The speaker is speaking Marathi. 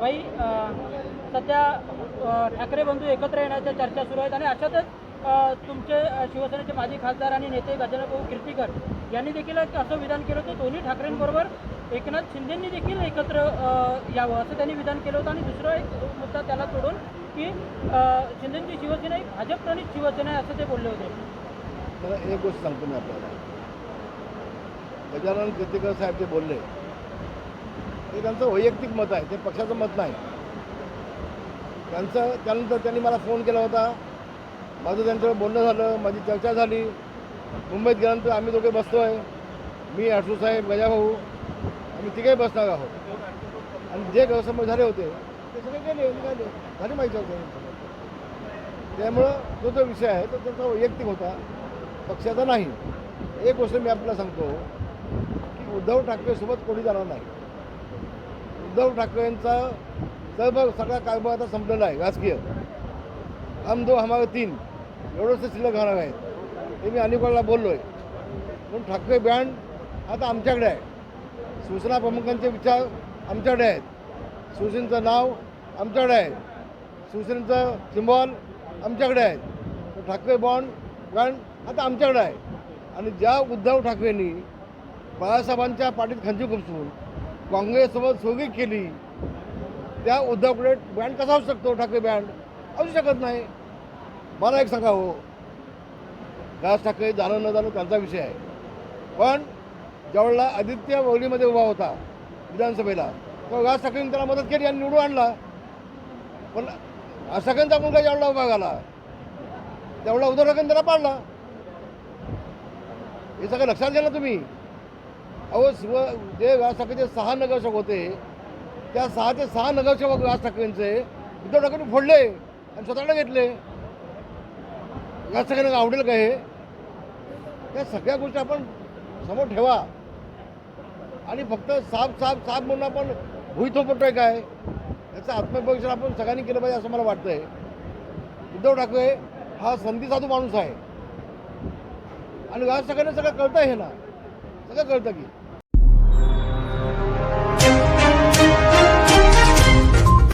भाई सध्या ठाकरे बंधू एकत्र येण्याच्या चर्चा सुरू आहेत आणि अशातच तुमचे शिवसेनेचे माजी खासदार आणि नेते गजानभाऊ कीर्तीकर यांनी देखील एक असं विधान केलं होतं. दोन्ही ठाकरेंबरोबर एकनाथ शिंदेंनी देखील एकत्र यावं असं त्यांनी विधान केलं होतं. आणि दुसरा एक मुद्दा त्याला तोडून की शिंदेंची शिवसेना ही भाजपप्रणित शिवसेना आहे असं ते बोलले होते. एक गोष्ट सांगतो मी आपल्याला. गजानन कीर्तिकर साहेब जे बोलले ते त्यांचं वैयक्तिक मत आहे ते पक्षाचं मत नाही. त्यांचं त्यानंतर त्यांनी मला फोन केला होता. माझं त्यांच्यावर बोलणं झालं माझी चर्चा झाली. मुंबईत गेल्यानंतर आम्ही दोघे बसतो आहे मी आठू साहेब गजाभाऊ आम्ही तिघे बसणार आहोत. आणि जे गैरसमज झाले होते ते सगळे गेले निघाले. झाले माहिती होते त्यामुळं तो जो विषय आहे तो त्यांचा वैयक्तिक होता. पक्षाचा नाही. एक गोष्ट मी आपल्याला सांगतो की उद्धव ठाकरेसोबत कोणी जाणार नाही. उद्धव ठाकरेंचा सहभाग सगळा कारभार आता संपलेला आहे राजकीय. हम दो हमारे तीन. एवढंच शिल्लक राहणार आहेत ते मी अनेकवेळेला बोललो आहे पण ठाकरे ब्रँड आता आमच्याकडे आहे. शिवसेना प्रमुखांचे विचार आमच्याकडे आहेत. शिवसेनेचं नाव आमच्याकडे आहे. शिवसेनेचं सिम्बॉल आमच्याकडे आहे. ठाकरे बॉन्ड ब्रँड आता आमच्याकडे आहे. आणि ज्या उद्धव ठाकरेंनी बाळासाहेबांच्या पाठीत खंजी खुपसून काँग्रेससोबत सोगी केली त्या उद्धवकडे बँड कसा असू शकतो? ठाकरे बँड असू शकत नाही. मला एक सांगा हो राज ठाकरे जाणं न जाणं त्यांचा विषय आहे. पण ज्यावेळेला आदित्य ववलीमध्ये उभा होता विधानसभेला तेव्हा राज ठाकरेंनी त्याला मदत केली आणि निवडून आणला. पण राज ठाकरेंचा मुलगा ज्यावेळेला उभा झाला त्यावेळेला उद्धव ठाकरेंनी त्याला पाडला. हे सगळं लक्षात घ्या ना तुम्ही. अहो शिव जे राज ठाकरेचे सहा नगरसेवक होते त्या सहा ते सहा नगरसेवक राज ठाकरेंचे उद्धव ठाकरेंनी फोडले आणि स्वतःला घेतले. राज ठाकरेंना आवडेल का हे? त्या सगळ्या गोष्टी आपण समोर ठेवा. आणि फक्त साप साप साप म्हणून आपण भुई थोपटतोय काय? याचं आत्मपरीक्षण आपण सगळ्यांनी केलं पाहिजे असं मला वाटतंय. उद्धव ठाकरे हा संधी साधू माणूस आहे. आणि राज ठाकरेंना सगळं कळतं हे ना. सगळं कळतं की.